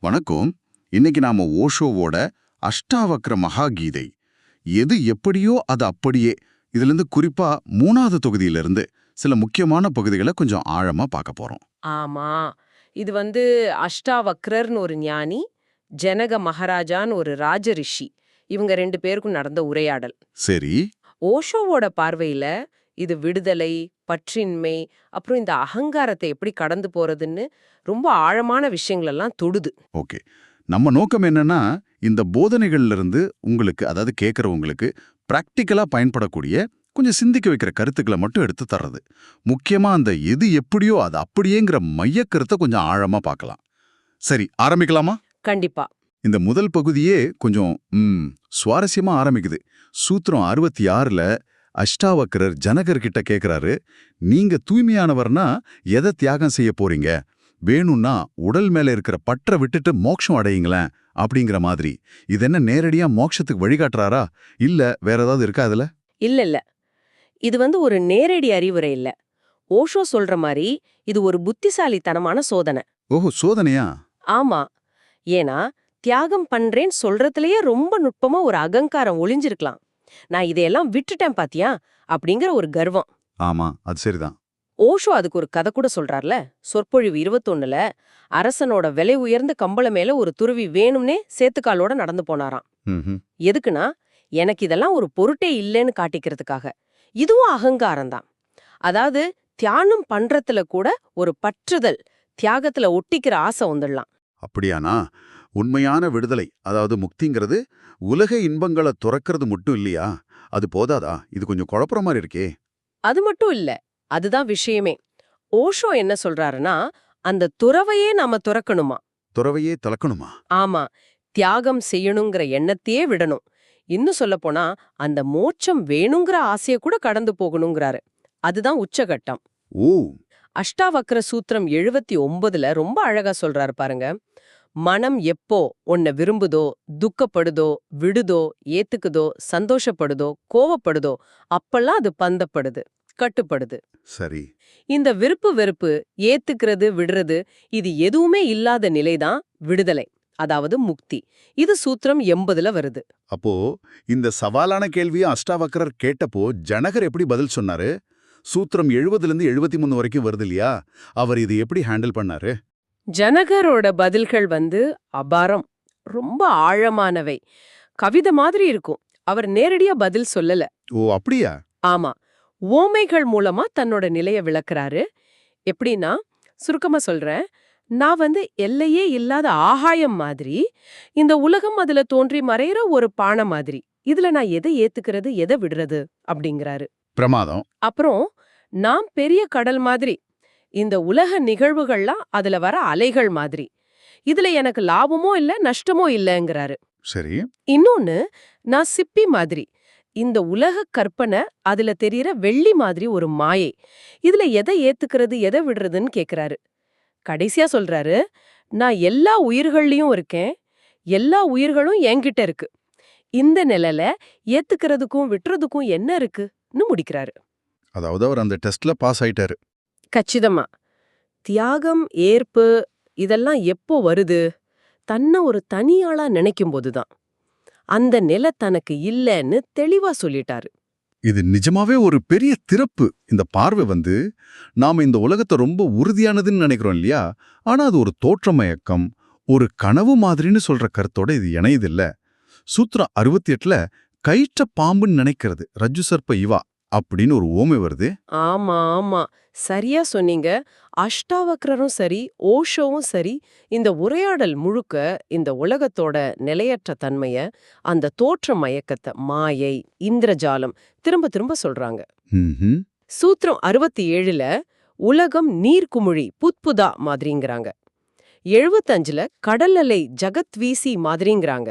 வணக்கம். இன்னைக்கு நாம ஓஷோவோட அஷ்டாவக்ர மகாகீதை. எது எப்படியோ அது அப்படியே. இதுல இருந்து குறிப்பா மூணாவது தொகுதியிலிருந்து சில முக்கியமான பகுதிகளை கொஞ்சம் ஆழமா பார்க்க போறோம். ஆமா. இது வந்து அஷ்டாவக்ரர்னு ஒரு ஞானி ஜனக மகாராஜான்னு ஒரு ராஜரிஷி. இவங்க ரெண்டு பேருக்கும் நடந்த உரையாடல். சரி. ஓஷோவோட பார்வையில இது விடுதலை பற்றின்மை அப்புறம் இந்த அகங்காரத்தை எப்படி கடந்து போறதுன்னு ரொம்ப ஆழமான விஷயங்களெல்லாம் தொடுது. ஓகே. நம்ம நோக்கம் என்னன்னா இந்த போதனைகள்ல இருந்து உங்களுக்கு அதாவது கேட்கறவங்களுக்கு பிராக்டிக்கலா பயன்படக்கூடிய கொஞ்சம் சிந்திக்க வைக்கிற கருத்துக்களை மட்டும் எடுத்து தர்றது. முக்கியமா அந்த எது எப்படியோ அது அப்படியேங்கிற மையக்கருத்தை கொஞ்சம் ஆழமா பார்க்கலாம். சரி ஆரம்பிக்கலாமா? கண்டிப்பா. இந்த முதல் பகுதியே கொஞ்சம் சுவாரஸ்யமா ஆரம்பிக்குது. சூத்திரம் அறுபத்தி ஆறுல அஷ்டாவக்கரர் ஜனகர்கிட்ட கேக்குறாரு நீங்க தூய்மையானவர்னா எதை தியாகம் செய்ய போறீங்க? வேணும்னா உடல் மேல இருக்கிற பற்ற விட்டுட்டு மோட்சம் அடையுங்களேன் அப்படிங்கிற மாதிரி. இது என்ன நேரடியா மோட்சத்துக்கு வழிகாட்டுறாரா? இல்ல வேற ஏதாவது இருக்கா அதுல இல்ல இல்ல. இது வந்து ஒரு நேரடி அறிவுரை இல்ல. ஓஷோ சொல்ற மாதிரி இது ஒரு புத்திசாலித்தனமான சோதனை. ஓஹோ சோதனையா? ஆமா. ஏன்னா தியாகம் பண்றேன்னு சொல்றதுலயே ரொம்ப நுட்பமா ஒரு அகங்காரம் ஒளிஞ்சிருக்கலாம். நான் இதையெல்லாம் விட்டுட்டேன் பாத்தியா? அப்படிங்கிற ஒரு கர்வம். ஆமா அது சரிதான். ஓஷோ அதுக்கு ஒரு கதை கூட சொல்றார்ல? சொற்பொழிவு இருபத்தொன்னுல அரசனோட விலை உயர்ந்த கம்பளம் மேல ஒரு துருவி வேணும்னே சேத்துக்காலோட நடந்து போனாராம். எதுக்குன்னா எனக்கு இதெல்லாம் ஒரு பொருட்டே இல்லைன்னு காட்டிக்கிறதுக்காக. இதுவும் அகங்காரம்தான் அதாவது தியானம் பண்றதுல கூட ஒரு பற்றுதல் தியாகத்துல ஒட்டிக்கிற ஆசை வந்துடலாம். அப்படியானா? உண்மையான விடுதலை அதாவது முக்திங்கிறது உலக இன்பங்களை துறக்கிறது மட்டும் இல்லையா? அது போதாதா? இது கொஞ்சம் குழப்புற மாதிரி இருக்கே. அது மட்டும் இல்ல அதுதான் விஷயமே. ஓஷோ என்ன சொல்றாருன்னா அந்த துறவையே நாம துறக்கணுமா? துறவையே தலக்கணுமா ஆமா தியாகம் செய்யணுங்கிற எண்ணத்தையே விடணும். இன்னும் சொல்லப்போனா அந்த மோட்சம் வேணுங்கிற ஆசைய கூட கடந்து போகணுங்கிறாரு. அதுதான் உச்சகட்டம். ஓ. அஷ்டாவக்ர சூத்திரம் எழுபத்தி ஒன்பதுல ரொம்ப அழகா சொல்றாரு பாருங்க. மனம் எப்போ உன்னை விரும்புதோ துக்கப்படுதோ விடுதோ ஏத்துக்குதோ சந்தோஷப்படுதோ கோவப்படுதோ அப்பெல்லாம் அது பந்தப்படுது கட்டுப்படுது. சரி. இந்த விருப்பு வெறுப்பு ஏத்துக்கிறது விடுறது இது எதுவுமே இல்லாத நிலைதான் விடுதலை அதாவது முக்தி. இது சூத்திரம் எண்பதுல வருது. அப்போ இந்த சவாலான கேள்வியை அஷ்டாவக்கரர் கேட்டப்போ ஜனகர் எப்படி பதில் சொன்னாரு? சூத்திரம் எழுபதுல இருந்து எழுபத்தி மூணு வரைக்கும் வருது இல்லையா? அவர் இது எப்படி ஹேண்டில் பண்ணாரு? ஜனகரோட பதில்கள் வந்து அபாரம். ரொம்ப ஆழமானவை. கவிதை மாதிரி இருக்கும். அவர் நேரடியா பதில் சொல்லல. ஓ அப்படியா? ஆமா. ஓமைகள் மூலமா தன்னோட நிலைய விளக்குறாரு. எப்படின்னா சுருக்கமா சொல்றேன். நான் வந்து எல்லையே இல்லாத ஆகாயம் மாதிரி இந்த உலகம் அதுல தோன்றி மறையிற ஒரு பானை மாதிரி. இதுல நான் எதை ஏத்துக்கிறது எதை விடுறது? அப்படிங்கிறாரு. பிரமாதம். அப்புறம் நான் பெரிய கடல் மாதிரி இந்த உலக நிகழ்வுகள்லாம் அதுல வர அலைகள் மாதிரி. இதுல எனக்கு லாபமோ இல்ல நஷ்டமோ இல்லைங்கிறாரு. சரி. இன்னொன்னு நான் சிப்பி மாதிரி. இந்த உலக கற்பனை அதுல தெரியற வெள்ளி மாதிரி ஒரு மாயை. இதுல எதை ஏத்துக்கிறது எதை விடுறதுன்னு கேக்குறாரு. கடைசியா சொல்றாரு நான் எல்லா உயிர்கள்லயும் இருக்கேன். எல்லா உயிர்களும் என்கிட்ட இருக்கு. இந்த நிலையில ஏத்துக்கிறதுக்கும் விட்டுறதுக்கும் என்ன இருக்குன்னு முடிக்கிறாரு. அதாவது அவர் அந்த டெஸ்ட்ல பாஸ் ஆயிட்டாரு. கச்சிதமா. தியாகம் ஏற்பு இதெல்லாம் எப்போ வருது? தன்னை ஒரு தனியாளா நினைக்கும் போதுதான் அந்த நிலை தனக்கு இல்லைன்னு தெளிவா சொல்லிட்டாரு. இது நிஜமாவே ஒரு பெரிய திறப்பு. இந்த பார்வை வந்து நாம இந்த உலகத்தை ரொம்ப உறுதியானதுன்னு நினைக்கிறோம் இல்லையா? ஆனா அது ஒரு தோற்றமயக்கம் ஒரு கனவு மாதிரின்னு சொல்ற கருத்தோட இது இணையுதில்ல. சூத்திரம் அறுபத்தி எட்டுல கயிற்ற பாம்புன்னு நினைக்கிறது ரஜு சர்ப்ப இவா. அப்படின்னு ஒரு ஓமை வருது. ஆமா ஆமா. சரியா சொன்னீங்க. அஷ்டாவக்ரரும் சரி ஓஷோவும் சரி இந்த உரையாடல் முழுக்க இந்த உலகத்தோட நிலையற்ற தன்மைய அந்த தோற்ற மயக்கத்தை மாயை இந்திரஜாலம் திரும்ப திரும்ப சொல்றாங்க. சூத்திரம் அறுபத்தி ஏழுல உலகம் நீர்க்குமிழி புத்புதா மாதிரிங்கிறாங்க. எழுபத்தஞ்சுல கடல் அலை ஜகத் வீசி மாதிரிங்கிறாங்க.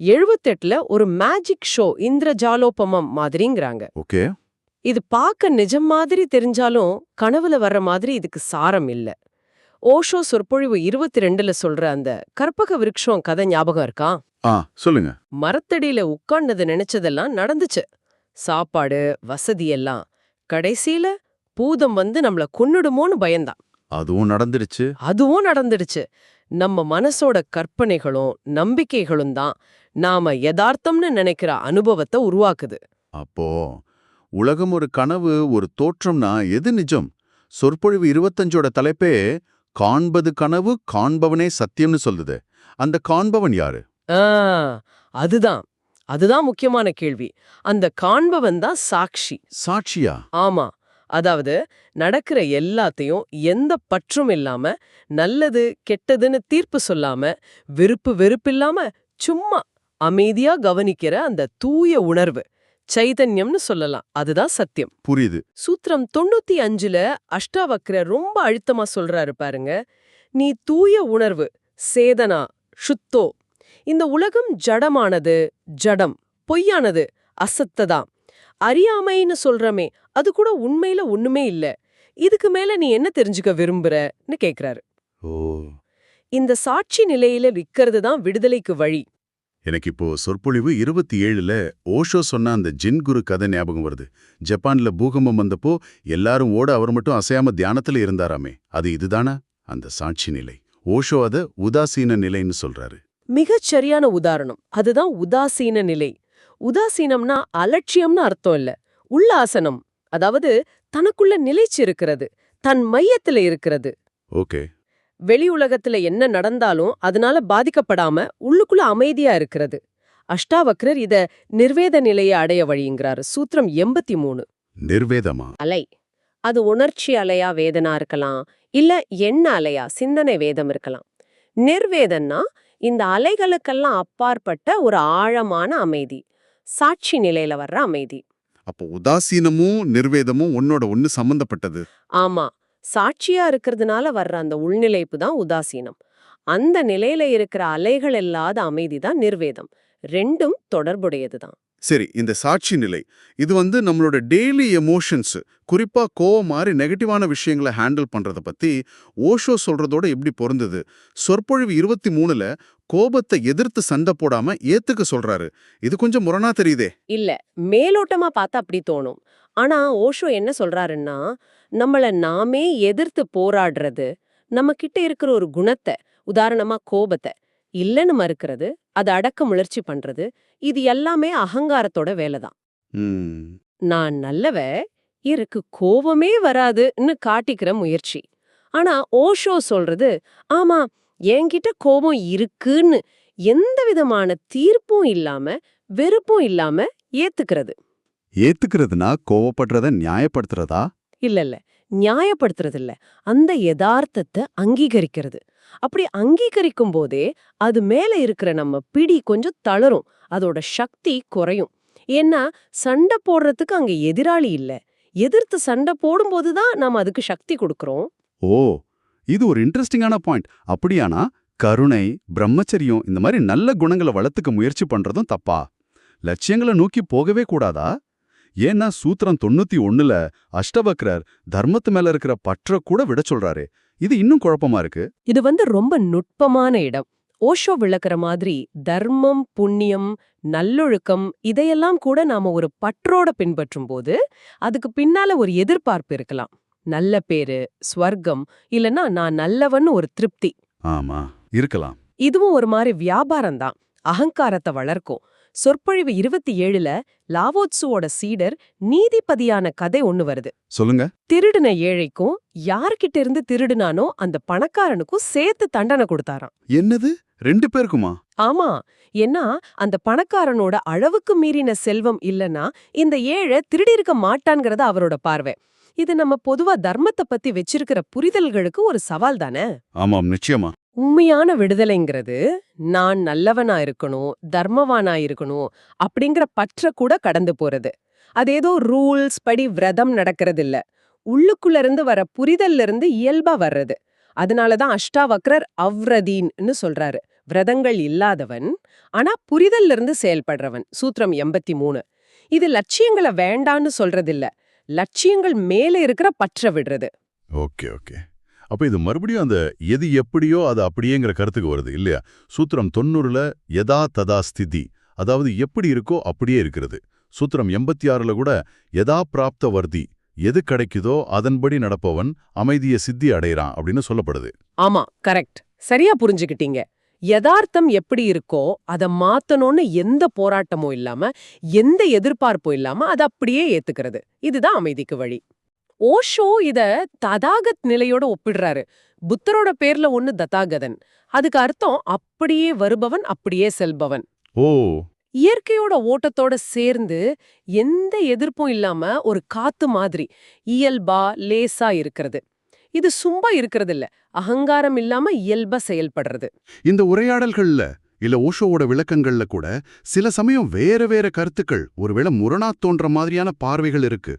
எழுபத்தெட்டுல ஒரு மேஜிக் ஷோ இந்திரஜாலோபமம் மாதிரிங்கிறாங்க. ஓகே. இது பார்க்க நிஜம் மாதிரி தெரிஞ்சாலும் கனவுல வர்ற மாதிரி இதுக்கு சாரம் இல்ல. ஓஷோ சொற்பொழிவு இருபத்தி ரெண்டுல சொல்ற அந்த கற்பக விருட்சம் கதை ஞாபகம் இருக்கா? சொல்லுங்க. மரத்தடியில உட்கார்ந்தது நினைச்சதெல்லாம் நடந்துச்சு. சாப்பாடு வசதி எல்லாம். கடைசியில பூதம் வந்து நம்மள கொன்னுடுமோன்னு பயந்தான். அதுவும் நடந்துடுச்சு. அதுவும் நடந்துடுச்சு. நம்ம மனசோட கற்பனைகளும் நம்பிக்கைகளும் தான் நாம யதார்த்தம்னு நினைக்கிற அனுபவத்தை உருவாக்குது. அப்போ உலகம் ஒரு கனவு ஒரு தோற்றம்னா எது நிஜம்? சொற்பொழிவு இருபத்தஞ்சோட தலைப்பே காண்பது கனவு காண்பவனே சத்தியம்னு சொல்லுது. அந்த காண்பவன் யாரு? அதுதான். அதுதான் முக்கியமான கேள்வி. அந்த காண்பவன் தான் சாட்சி. சாட்சியா? ஆமா. அதாவது நடக்கிற எல்லாத்தையும் எந்த பற்றும் இல்லாம நல்லது கெட்டதுன்னு தீர்ப்பு சொல்லாம விருப்பு வெறுப்பில்லாம சும்மா அமைதியா கவனிக்கிற அந்த தூய உணர்வு. சைதன்யம்னு சொல்லலாம். அதுதான் சத்தியம். புரியுது. சூத்திரம் தொண்ணூத்தி அஞ்சுல அஷ்டாவக்ர ரொம்ப அழுத்தமா சொல்றாரு பாருங்க. நீ தூய உணர்வு சேதனா சுத்தோ. இந்த உலகம் ஜடமானது ஜடம். பொய்யானது அசத்ததாம் அறியாமைன்னு சொல்றமே அது கூட உண்மையில ஒண்ணுமே இல்ல. இதுக்கு மேல நீ என்ன தெரிஞ்சுக்க விரும்புறன்னு கேக்குறாரு. ஓ. இந்த சாட்சி நிலையில நிக்கிறது தான் விடுதலைக்கு வழி. எனக்கு இப்போ சொற்பொழிவு இருபத்தி ஏழுல ஓஷோ சொன்ன அந்த ஜின் குரு கதை ஞாபகம் வருது. ஜப்பான்ல பூகம்பம் வந்தப்போ எல்லாரும் ஓட அவர் மட்டும் அசையாம தியானத்துல இருந்தாராமே. அது இதுதானா? அந்த சாட்சி நிலை. ஓஷோ அத உதாசீன நிலைன்னு சொல்றாரு. மிகச் சரியான உதாரணம். அதுதான் உதாசீன நிலை. உதாசீனம்னா அலட்சியம்னு அர்த்தம் இல்ல. உல்லாசனம். அதாவது தனக்குள்ள நிலைச்சு இருக்கிறது தன் மையத்துல இருக்கிறது. ஓகே. வெளி உலகத்துல என்ன நடந்தாலும் அதனால பாதிக்கப்படாம உள்ளுக்குள்ள அமைதியா இருக்கிறது. அஷ்டாவக்ரர் இத நிர்வேத நிலையை அடைய வழிங்கிறாரு. சூத்திரம் எண்பத்தி மூணு நிர்வேதமா? அலை. அது உணர்ச்சி அலையா வேதனா இருக்கலாம் இல்ல எண்ண அலையா சிந்தனை வேதம் இருக்கலாம். நிர்வேதன்னா இந்த அலைகளுக்கெல்லாம் அப்பாற்பட்ட ஒரு ஆழமான அமைதி சாட்சி நிலையில வர்ற அமைதி. அப்போ உதாசீனமும் நிர்வேதமும் உன்னோட ஒன்னு சம்பந்தப்பட்டது. ஆமா. சாட்சியா இருக்கிறதுனால வர்ற அந்த உள்நிலைப்பு தான் உதாசீனம். அந்த நிலையில இருக்கிற அலைகள் இல்லாத அமைதி தான் நிர்வேதம். ரெண்டும் தொடர்புடையது தான். சரி இந்த சாட்சி நிலை. இது வந்து நம்மளோட டெய்லி எமோஷன்ஸ் குறிப்பாக கோவம் மாதிரி நெகட்டிவான விஷயங்களை ஹேண்டில் பண்ணுறத பற்றி ஓஷோ சொல்றதோட எப்படி பொருந்தது? சொற்பொழிவு இருபத்தி மூணுல கோபத்தை எதிர்த்து சண்டை போடாமல் ஏற்றுக்க சொல்கிறாரு இது கொஞ்சம் முரணா தெரியுதே. இல்லை மேலோட்டமாக பார்த்தா அப்படி தோணும். ஆனால் ஓஷோ என்ன சொல்கிறாருன்னா நம்மளை நாமே எதிர்த்து போராடுறது நம்ம கிட்ட இருக்கிற ஒரு குணத்தை உதாரணமாக கோபத்தை இல்லைன்னு மறுக்கிறது அதை அடக்க முயற்சி பண்றது இது எல்லாமே அகங்காரத்தோட வேலைதான் ம், நான் நல்லவ எனக்கு கோபமே வராதுன்னு காட்டிக்கிற முயற்சி. ஆனா ஓஷோ சொல்றது ஆமா என்கிட்ட கோபம் இருக்குன்னு எந்த விதமான தீர்ப்பும் இல்லாம வெறுப்பும் இல்லாம ஏத்துக்கிறது. ஏத்துக்கிறதுனா கோவப்படுறத நியாயப்படுத்துறதா? இல்ல இல்ல. நியாயப்படுத்துறது இல்ல அந்த யதார்த்தத்தை அங்கீகரிக்கிறது. அப்படி அங்கீகரிக்கும் போதே அது மேல இருக்கிற நம்ம பிடி கொஞ்சம் தளரும். அதோட சக்தி குறையும். ஏன்னா சண்டை போடுறதுக்கு அங்க எதிராளி இல்ல. எதிர்த்து சண்டை போடும்போது தான் நாம அதுக்கு சக்தி கொடுக்கறோம். ஓ! இது ஒரு இன்ட்ரெஸ்டிங்கான பாயிண்ட். அப்படியானா கருணை பிரம்மச்சரியம் இந்த மாதிரி நல்ல குணங்களை வளர்த்துக்க முயற்சி பண்றதும் தப்பா? லட்சியங்களை நோக்கி போகவே கூடாதா? ஏன்னா சூத்திரம் தொண்ணூத்தி ஒண்ணுல அஷ்டவக்ரர் தர்மத்து மேல இருக்கிற பற்ற கூட விட சொல்றாரு. இது இன்னும் குழப்பமா இருக்கு? இது வந்து ரொம்ப நுட்பமான இடம். ஓஷோ விளக்குற மாதிரி தர்மம் புண்ணியம் நல்லொழுக்கம் இதையெல்லாம் கூட நாம ஒரு பற்றோட பின்பற்றும் போது அதுக்கு பின்னால ஒரு எதிர்பார்ப்பு இருக்கலாம். நல்ல பேரு ஸ்வர்க்கம் இல்லனா நான் நல்லவன்னு ஒரு திருப்தி. ஆமா இருக்கலாம். இதுவும் ஒரு மாதிரி வியாபாரம் தான் அகங்காரத்தை வளர்க்கும். சொற்பொழிவு இருபத்தி ஏழுல லாவோத்சுவோட சீடர் நீதிபதியான கதை ஒண்ணு வருது. சொல்லுங்க. திருடின ஏழைக்கும் யார்கிட்ட இருந்து திருடுனானோ அந்த பணக்காரனுக்கும் சேர்த்து தண்டனை கொடுத்தாராம். என்னது? ரெண்டு பேருக்குமா? ஆமா. ஏன்னா அந்த பணக்காரனோட அளவுக்கு மீறின செல்வம் இல்லனா இந்த ஏழை திருடியிருக்க மாட்டான்ங்கிறது அவரோட பார்வை. இது நம்ம பொதுவா தர்மத்தை பத்தி வச்சிருக்கிற புரிதல்களுக்கு ஒரு சவால் தானே? ஆமாம் நிச்சயமா. உண்மையான விடுதலைங்கிறது நான் நல்லவனா இருக்கணும் தர்மவானா இருக்கணும் அப்படிங்கிற பற்ற கூட கடந்து போறது. அது ஏதோ ரூல்ஸ் படி விரதம் நடக்கிறது இல்ல உள்ளுக்குள்ள இருந்து வர புரிதல்ல இருந்து இயல்பா வர்றது. அதனாலதான் அஷ்டாவக்ரர் அவ்ரதீன்னு சொல்றாரு. விரதங்கள் இல்லாதவன் ஆனா புரிதல்ல இருந்து செயல்படுறவன். சூத்திரம் எண்பத்தி மூணு இது லட்சியங்களை வேண்டான்னு சொல்றதில்ல. லட்சியங்கள் மேல இருக்கிற பற்ற விடுறது. Okay okay. அப்ப இது மறுபடியும் அந்த எது எப்படியோ அது அப்படியேங்கிற கருத்துக்கு வருது இல்லையா? சூத்திரம் தொண்ணூறுல யதா ததா ஸ்திதி அதாவது எப்படி இருக்கோ அப்படியே இருக்கிறது. சூத்திரம் எண்பத்தி ஆறுல கூட யதா பிராப்த வர்தி எது கிடைக்குதோ அதன்படி நடப்பவன் அமைதிய சித்தி அடைகிறான் அப்படின்னு சொல்லப்படுது. ஆமா கரெக்ட். சரியா புரிஞ்சுக்கிட்டீங்க. யதார்த்தம் எப்படி இருக்கோ அத மாத்தணும்னு எந்த போராட்டமும் இல்லாம எந்த எதிர்பார்ப்பும் இல்லாம அத அப்படியே ஏத்துக்கிறது. இதுதான் அமைதிக்கு வழி. ஓஷோ இத ததாகத் நிலையோட ஒப்பிடுறாரு. புத்தரோட பேர்ல ஒண்ணு ததாகதன். அதுக்கு அர்த்தம் அப்படியே வருபவன் அப்படியே செல்பவன். ஓ. இயற்கையோட ஓட்டத்தோட சேர்ந்து எந்த எதிர்ப்பும் இல்லாம ஒரு காத்து மாதிரி இயல்பா லேசா இருக்கிறது. இது சும்மா இருக்கிறது இல்ல அகங்காரம் இல்லாம இயல்பா செயல்படுறது. இந்த உரையாடல்கள்ல இல்ல ஓஷோவோட விளக்கங்கள்ல கூட சில சமயம் வேற வேற கருத்துக்கள் ஒருவேளை முரணா தோன்ற மாதிரியான பார்வைகள் இருக்கு.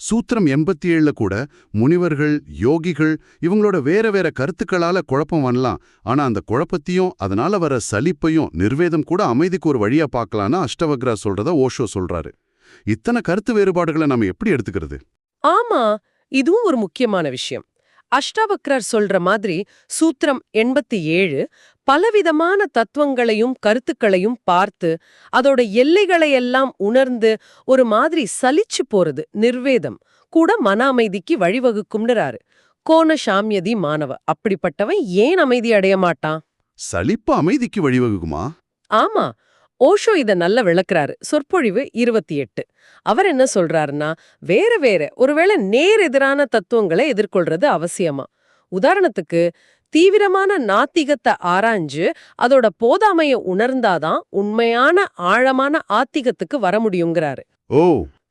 சூத்திரம் எண்பத்தி ஏழுல கூட முனிவர்கள் யோகிகள் இவங்களோட வேற வேற கருத்துக்களால குழப்பம் வரலாம். ஆனா அந்த குழப்பத்தையும் அதனால வர சலிப்பையும் நிர்வேதம் கூட அமைதிக்கு ஒரு வழியா பார்க்கலான்னு அஷ்டவக்ரா சொல்றத ஓஷோ சொல்றாரு. இத்தனை கருத்து வேறுபாடுகளை நம்ம எப்படி எடுத்துக்கிறது? ஆமா இதுவும் ஒரு முக்கியமான விஷயம். அஷ்டாவக்ரர் சொல்ற மாதிரி சூத்திரம் எண்பத்தி ஏழு பலவிதமான தத்துவங்களையும் கருத்துக்களையும் பார்த்து அதோட எல்லைகளை எல்லாம் உணர்ந்து ஒரு மாதிரி சலிச்சு போறது நிர்வேதம். கூட மன அமைதிக்கு வழிவகுக்கும்னுறாரு. கோண சாமியதி மாணவ அப்படிப்பட்டவன் ஏன் அமைதி அடைய மாட்டான்? சலிப்பு அமைதிக்கு வழிவகுக்குமா? ஆமா. ஓஷோ இத நல்ல விளக்குறாரு. சொற்பொழிவு இருபத்தி எட்டு அவர் என்ன சொல்றாருன்னா வேற வேற ஒருவேளை நேர் எதிரான தத்துவங்களை எதிர்கொள்றது அவசியமா? உதாரணத்துக்கு தீவிரமான நாத்திகத்தை ஆராய்ஞ்சு அதோட போதாமைய உணர்ந்தாதான் உண்மையான ஆழமான ஆத்திகத்துக்கு வர முடியுங்கிறாரு. ஓ.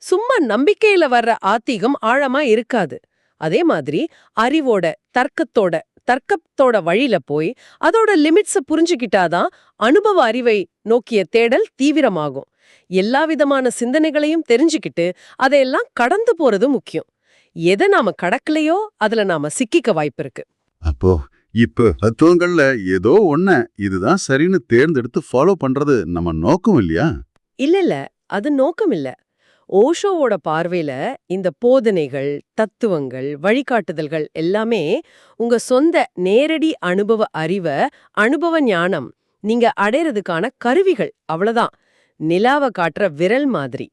சும்மா நம்பிக்கையில வர்ற ஆத்திகம் ஆழமா இருக்காது. அதே மாதிரி அறிவோட தர்க்கத்தோட தர்க்கத்தோட வழியில போய் அதோட லிமிட்ஸ புரிஞ்சுக்கிட்டாதான் அனுபவ அறிவை நோக்கிய தேடல் தீவிரமாகும். எல்லா விதமான சிந்தனைகளையும் தெரிஞ்சுக்கிட்டு அதையெல்லாம் கடந்து போறது முக்கியம். எதை நாம கடக்கலையோ அதுல நாம சிக்கிக்க வாய்ப்பு இருக்கு. அப்போ இப்ப தத்துவங்கள்ல ஏதோ ஒன்ன இதுதான் சரின்னு தேர்ந்தெடுத்து ஃபாலோ பண்றது நம்ம நோக்கம் இல்லையா? இல்ல இல்ல. அது நோக்கம் இல்ல. ஓஷோவோட பார்வையில இந்த போதனைகள் தத்துவங்கள் வழிகாட்டுதல்கள் எல்லாமே உங்க சொந்த நேரடி அனுபவ அறிவை அனுபவ ஞானம் நீங்க அடையறதுக்கான கருவிகள். அவ்வளவுதான். நிலாவ காட்டுற விரல் மாதிரி.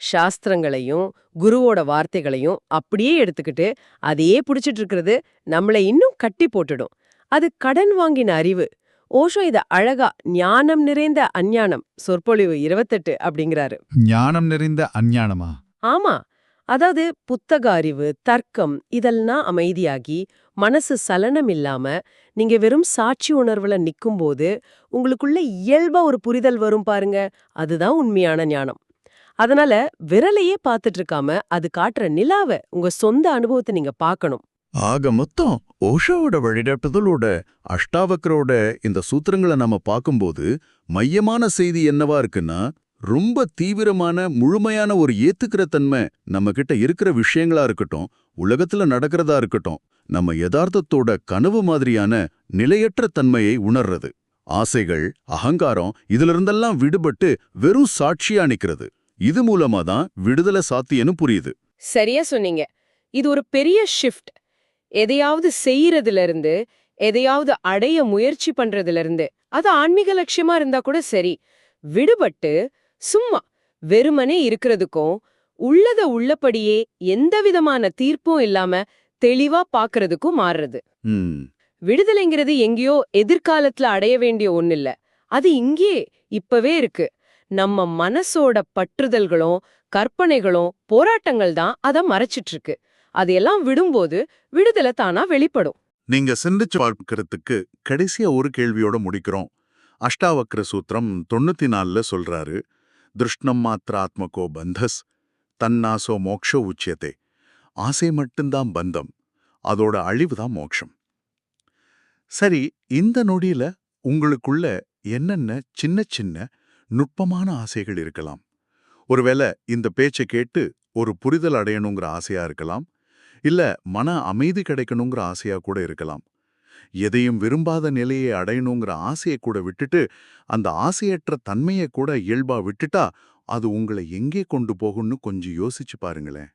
சாஸ்திரங்களையும் குருவோட வார்த்தைகளையும் அப்படியே எடுத்துக்கிட்டு அதையே புடிச்சிட்டு இருக்கிறது நம்மளை இன்னும் கட்டி போட்டுடும். அது கடன் வாங்கின அறிவு. ஓஷோ இத அழகா ஞானம் நிறைந்த அஞ்ஞானம் சொற்பொழிவு இருபத்தெட்டு அப்படிங்கிறாரு. ஞானம் நிறைந்த அஞ்ஞானமா? ஆமா. அதாவது புத்தக அறிவு தர்க்கம் இதெல்லாம் அமைதியாகி மனசு சலனம் இல்லாம நீங்க வெறும் சாட்சி உணர்வுல நிக்கும்போது உங்களுக்குள்ள இயல்பா ஒரு புரிதல் வரும் பாருங்க. அதுதான் உண்மையான ஞானம். அதனால விரலையே பார்த்துட்டு இருக்காம அது காட்டுற நிலாவ உங்க சொந்த அனுபவத்தை நீங்க பார்க்கணும். ஆக மொத்தம் ஓஷோவோட வழிநடத்துதலோட அஷ்டாவக்கரோட இந்த சூத்திரங்களை நம்ம பார்க்கும்போது மையமான செய்தி என்னவா இருக்குன்னா ரொம்ப தீவிரமான முழுமையான ஒரு ஏத்துக்கிற தன்மை நம்ம கிட்ட இருக்கிற விஷயங்களா இருக்கட்டும் உலகத்துல நடக்கிறதா இருக்கட்டும் நம்ம யதார்த்தத்தோட கனவு மாதிரியான நிலையற்ற தன்மையை உணர்றது. ஆசைகள் அகங்காரம் இதிலிருந்தெல்லாம் விடுபட்டு வெறும் சாட்சியா நிக்கிறது. இது மூலமா தான் விடுதலை சாத்தியன்னு புரியுது. சரியா சொன்னீங்க. இது ஒரு பெரிய ஷிஃப்ட் எதையாவது செய்யறதுல இருந்து எதையாவது அடைய முயற்சி பண்றதுல இருந்து அது ஆன்மீக லட்சியமா இருந்தா கூட சரி. விடுபட்டு சும்மா வெறுமனே இருக்கிறதுக்கும் உள்ளத உள்ளபடியே எந்த விதமான தீர்ப்பும் இல்லாம தெளிவா பாக்குறதுக்கும் மாறுறது. விடுதலைங்கிறது எங்கேயோ எதிர்காலத்துல அடைய வேண்டிய ஒண்ணில்ல. அது இங்கே இப்பவே இருக்கு. நம்ம மனசோட பற்றுதல்களும் கற்பனைகளும் போராட்டங்கள் தான் அத மறைச்சிட்டு இருக்கு அதையெல்லாம் விடும்போது விடுதலை தானா வெளிப்படும். நீங்க சிந்திச்சு பார்க்கறதுக்கு கடைசியா ஒரு கேள்வியோட முடிக்கிறோம். அஷ்டாவக்ர சூத்திரம் தொண்ணூத்தி நாலுல சொல்றாரு திருஷ்ணம் மாத்திராத்மகோ பந்தஸ் தன்னாசோ மோக்ஷோ உச்சியத்தை ஆசை மட்டும்தான் பந்தம் அதோட அழிவுதான் மோட்சம் சரி இந்த நொடியில உங்களுக்குள்ள என்னென்ன சின்ன சின்ன நுட்பமான ஆசைகள் இருக்கலாம். ஒருவேளை இந்த பேச்சை கேட்டு ஒரு புரிதல் அடையணுங்கிற ஆசையா இருக்கலாம். இல்ல மன அமைதி கிடைக்கணுங்கிற ஆசையா கூட இருக்கலாம். எதையும் விரும்பாத நிலையை அடையணுங்கிற ஆசையை கூட விட்டுட்டு அந்த ஆசையற்ற தன்மையை கூட இயல்பா விட்டுட்டா அது உங்களை எங்கே கொண்டு போகும்னு கொஞ்சம் யோசிச்சு பாருங்களேன்.